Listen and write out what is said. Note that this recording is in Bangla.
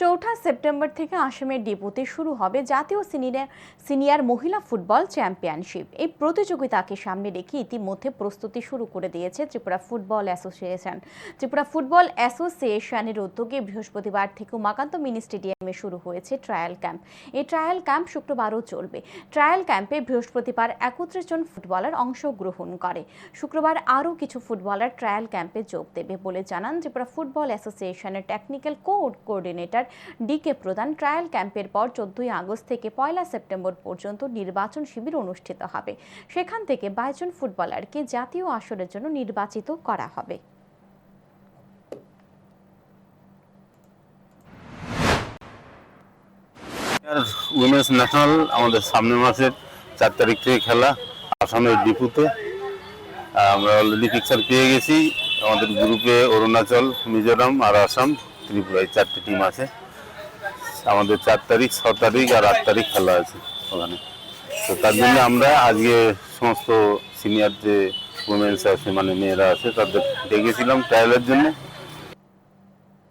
চৌঠা সেপ্টেম্বর থেকে আসামের ডিপুতে শুরু হবে জাতীয় সিনিয়র সিনিয়র মহিলা ফুটবল চ্যাম্পিয়নশিপ। এই প্রতিযোগিতাকে সামনে রেখে ইতিমধ্যে প্রস্তুতি শুরু করে দিয়েছে Tripura football association. Tripura football অ্যাসোসিয়েশনের উদ্যোগে বৃহস্পতিবার থেকে উমাকান্ত মিনি স্টেডিয়ামে শুরু হয়েছে ট্রায়াল ক্যাম্প। এই ট্রায়াল ক্যাম্প শুক্রবারও চলবে। ট্রায়াল ক্যাম্পে বৃহস্পতিবার একত্রিশ জন ফুটবলার অংশগ্রহণ করে। শুক্রবার আরও কিছু ফুটবলার ট্রায়াল ক্যাম্পে যোগ দেবে বলে জানান ত্রিপুরা ফুটবল অ্যাসোসিয়েশনের technical code coordinator D K Pradhan. Trial ক্যাম্পের পর চোদ্দই আগস্ট থেকে পয়লা সেপ্টেম্বর পর্যন্ত নির্বাচন শিবির অনুষ্ঠিত হবে। সেখান থেকে বাইশ জন ফুটবলারকে জাতীয় আসরের জন্য নির্বাচিত করা হবে। উইমেন্স ন্যাশনাল আমাদের সামনের মাসের চার তারিখ থেকে খেলা আসামের ডিপুতে। আমরা অলরেডি পিকচার পেয়ে গেছি। আমাদের গ্রুপে অরুণাচল, মিজোরাম আর আসাম ত্রিপুরা এই চারটে টিম আছে। আমাদের চার তারিখ, ছ তারিখ আর আট তারিখ খেলা আছে ওখানে। তো তার জন্য আমরা আজকে সমস্ত সিনিয়র যে উমেন্স আছে মানে মেয়েরা আছে, তাদের ডেকেছিলাম ট্রায়ালের জন্য।